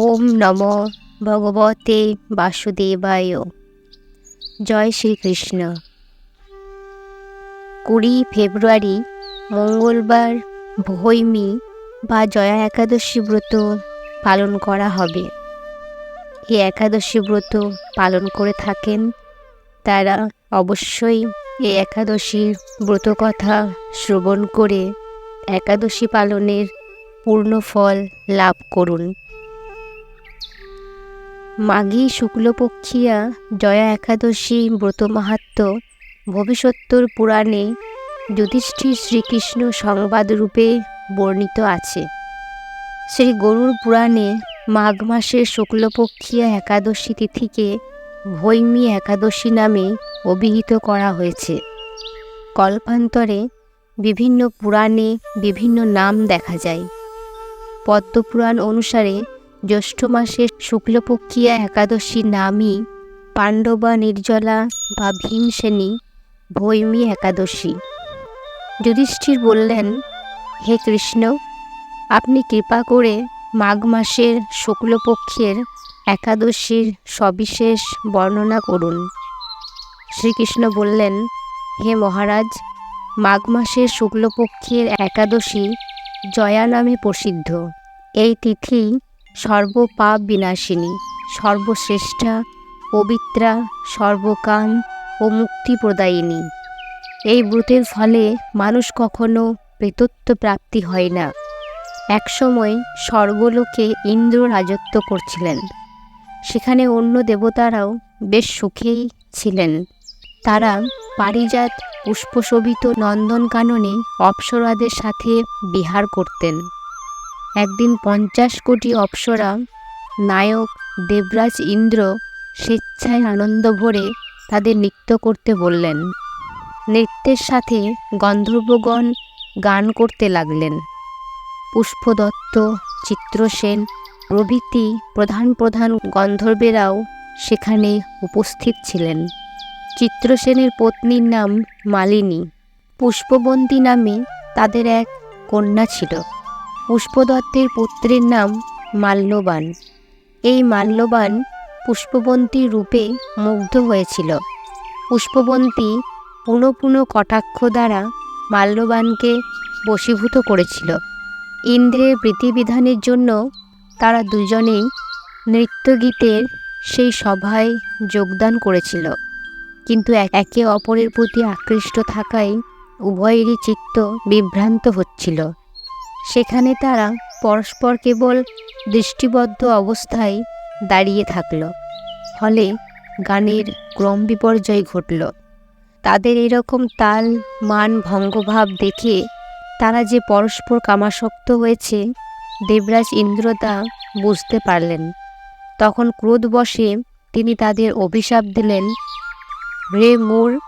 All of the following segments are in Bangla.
ওম নম ভগবতে বাসুদেবায়। জয় শ্রীকৃষ্ণ। কুড়ি ফেব্রুয়ারি, মঙ্গলবার, ভৈমী বা জয়া একাদশী ব্রত পালন করা হবে। এই একাদশী ব্রত পালন করে থাকেন, তারা অবশ্যই এই একাদশীর ব্রত কথা শ্রবণ করে একাদশী পালনের পূর্ণ ফল লাভ করুন। মাঘী শুক্লপক্ষিয়া জয়া একাদশী ব্রত মাহাত্ম ভবিষ্যত্তর পুরাণে যুধিষ্ঠির শ্রীকৃষ্ণ সংবাদ রূপে বর্ণিত আছে। শ্রী গরুর পুরাণে মাঘ মাসের শুক্লপক্ষিয়া একাদশী তিথিকে ভৈমী একাদশী নামে অভিহিত করা হয়েছে। কল্পান্তরে বিভিন্ন পুরাণে বিভিন্ন নাম দেখা যায়। পদ্মপুরাণ অনুসারে জ্যৈষ্ঠ মাসের শুক্লপক্ষিয়া একাদশী নামই পাণ্ডবা নির্জলা বা ভীমসেনী ভৈমী একাদশী। যুধিষ্ঠির বললেন, হে কৃষ্ণ, আপনি কৃপা করে মাঘ মাসের শুক্লপক্ষের একাদশীর সবিশেষ বর্ণনা করুন। শ্রীকৃষ্ণ বললেন, হে মহারাজ, মাঘ মাসের শুক্লপক্ষের একাদশী জয়া নামে প্রসিদ্ধ। এই তিথি সর্বপাপ বিনাশিনী সর্বশ্রেষ্ঠা, পবিত্রা, সর্বকাম ও মুক্তি প্রদায়িনী এই ব্রতের ফলে মানুষ কখনো প্রেতত্ব প্রাপ্তি হয় না। একসময় স্বর্গলোকে ইন্দ্র রাজত্ব করছিলেন। সেখানে অন্য দেবতারাও বেশ সুখেই ছিলেন। তারা পারিজাত পুষ্পশোভিত নন্দনকাননে অপ্সরাদের সাথে বিহার করতেন। একদিন পঞ্চাশ কোটি অপ্সরা নায়ক দেবরাজ ইন্দ্র স্বেচ্ছায় আনন্দ ভরে তাদের নৃত্য করতে বললেন। নৃত্যের সাথে গন্ধর্বগণ গান করতে লাগলেন। পুষ্পদত্ত, চিত্রসেন, প্রভৃতি প্রধান প্রধান গন্ধর্বেরাও সেখানে উপস্থিত ছিলেন। চিত্রসেনের পত্নীর নাম মালিনী। পুষ্পবন্তী নামে তাদের এক কন্যা ছিল। পুষ্পদত্তের পুত্রের নাম মাল্যবান। এই মাল্যবান পুষ্পবন্তী রূপে মুগ্ধ হয়েছিল। পুষ্পবন্তী পুনঃ পুনঃ কটাক্ষ দ্বারা মাল্যবানকে বশীভূত করেছিল। ইন্দ্রের প্রীতিবিধানের জন্য তারা দুজনেই নৃত্যগীতের সেই সভায় যোগদান করেছিল। কিন্তু একে অপরের প্রতি আকৃষ্ট থাকায় উভয়েরই চিত্ত বিভ্রান্ত হচ্ছিল। সেখানে তারা পরস্পর কেবল দৃষ্টিবদ্ধ অবস্থায় দাঁড়িয়ে থাকল। ফলে গানের ক্রম বিপর্যয় ঘটল। তাদের এরকম তাল, মান, ভঙ্গভাব দেখে তারা যে পরস্পর কামাসক্ত হয়েছে, দেবরাজ ইন্দ্র তা বুঝতে পারলেন। তখন ক্রোধবশে তিনি তাদের অভিশাপ দিলেন রে মোর,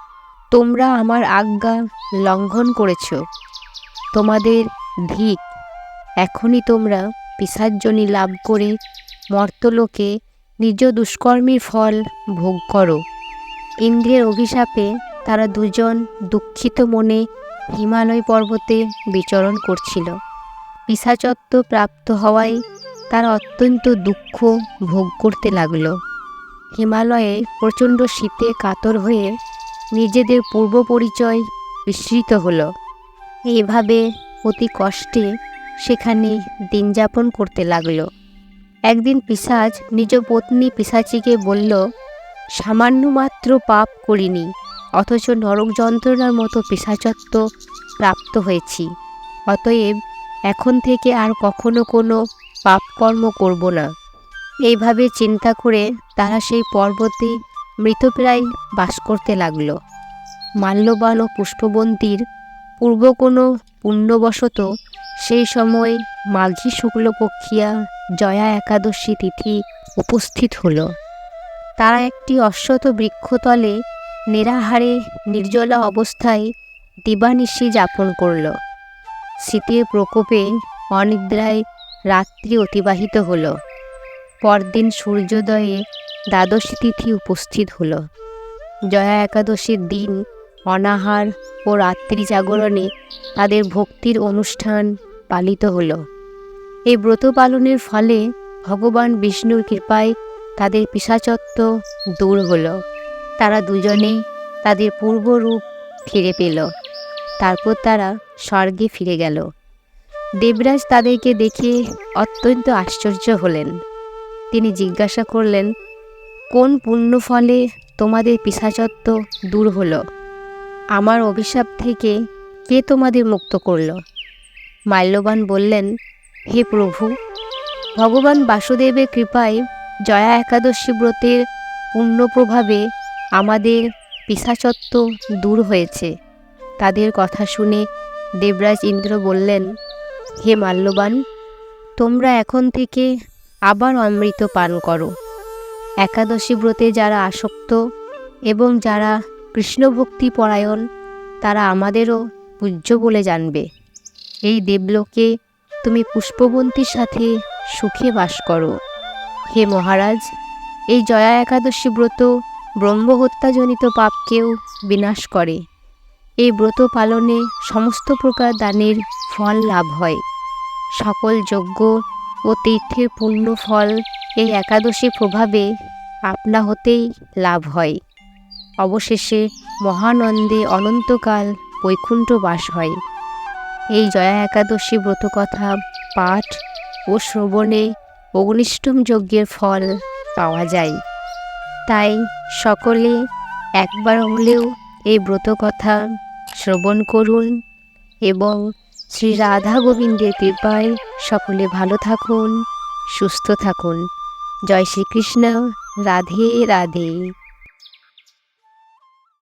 তোমরা আমার আজ্ঞা লঙ্ঘন করেছ। তোমাদের ধিক এখনই তোমরা পিসার্জনী লাভ করে মর্তলোকে নিজ দুষ্কর্মীর ফল ভোগ করো। ইন্দ্রের অভিশাপে তারা দুজন দুঃখিত মনে হিমালয় পর্বতে বিচরণ করছিল। পিসাচত্ব প্রাপ্ত হওয়ায় তারা অত্যন্ত দুঃখ ভোগ করতে লাগল। হিমালয়ে প্রচণ্ড শীতে কাতর হয়ে নিজেদের পূর্ব পরিচয় বিস্মৃত হলো। এইভাবে অতি কষ্টে সেখানে দিন যাপন করতে লাগল। একদিন পিসাজ নিজ পত্নী পিসাচিকে বলল সামান্য মাত্র পাপ করিনি, অথচ নরক যন্ত্রণার মতো পিসাচত্ব প্রাপ্ত হয়েছি। অতএব এখন থেকে আর কখনো কোনো পাপকর্ম করব না। এইভাবে চিন্তা করে তারা সেই পর্বতে মৃতপ্রায় বাস করতে লাগল। মাল্যবান ও পুষ্পবন্তীর পূর্ব কোনো পুণ্যবশত সেই সময় মাঘী শুক্লপক্ষিয়া জয়া একাদশী তিথি উপস্থিত হল। তারা একটি অশ্বত বৃক্ষতলে নিরাহারে, নির্জলা অবস্থায় দিবানিশি যাপন করল। শীতের প্রকোপে অনিদ্রায় রাত্রি অতিবাহিত হল। পরদিন সূর্যোদয়ে দ্বাদশী তিথি উপস্থিত হল। জয়া একাদশীর দিন অনাহার ও রাত্রি জাগরণে তাদের ভক্তির অনুষ্ঠান পালিত হলো। এই ব্রত পালনের ফলে ভগবান বিষ্ণুর কৃপায় তাদের পিসাচত্ব দূর হলো। তারা দুজনেই তাদের পূর্বরূপ ফিরে পেল। তারপর তারা স্বর্গে ফিরে গেল। দেবরাজ তাদেরকে দেখে অত্যন্ত আশ্চর্য হলেন। তিনি জিজ্ঞাসা করলেন, কোন পুণ্য ফলে তোমাদের পিসাচত্ব দূর হলো? আমার অভিশাপ থেকে কে তোমাদের মুক্ত করল? মাল্যবান বললেন, হে প্রভু, ভগবান বাসুদেবের কৃপায় জয়া একাদশী ব্রতের পূর্ণ প্রভাবে আমাদের পিসাচত্ব দূর হয়েছে। তাদের কথা শুনে দেবরাজ ইন্দ্র বললেন, হে মাল্যবান, তোমরা এখন থেকে আবার অমৃত পান করো। একাদশী ব্রতে যারা আসক্ত এবং যারা কৃষ্ণভক্তি পরায়ণ, তারা আমাদেরও পূজ্য বলে জানবে। এই দেবলোকে তুমি পুষ্পবন্তীর সাথে সুখে বাস করো। হে মহারাজ, এই জয়া একাদশী ব্রত ব্রহ্মহত্যাজনিত পাপকেও বিনাশ করে। এই ব্রত পালনে সমস্ত প্রকার দানের ফল লাভ হয়। সকল যজ্ঞ ও তীর্থের পূর্ণ ফল এই একাদশী প্রভাবে আপনা হতেই লাভ হয়। অবশেষে মহানন্দে অনন্তকাল বৈকুণ্ঠ বাস হয়। এই জয়া একাদশী ব্রতকথা, পাঠ ও শ্রবণে অগ্নিষ্টম যজ্ঞের ফল পাওয়া যায়। তাই সকলে একবার হলেও এই ব্রতকথা শ্রবণ করুন এবং শ্রী রাধা গোবিন্দের কৃপায় সকলে ভালো থাকুন, সুস্থ থাকুন। জয় শ্রীকৃষ্ণ। রাধে রাধে।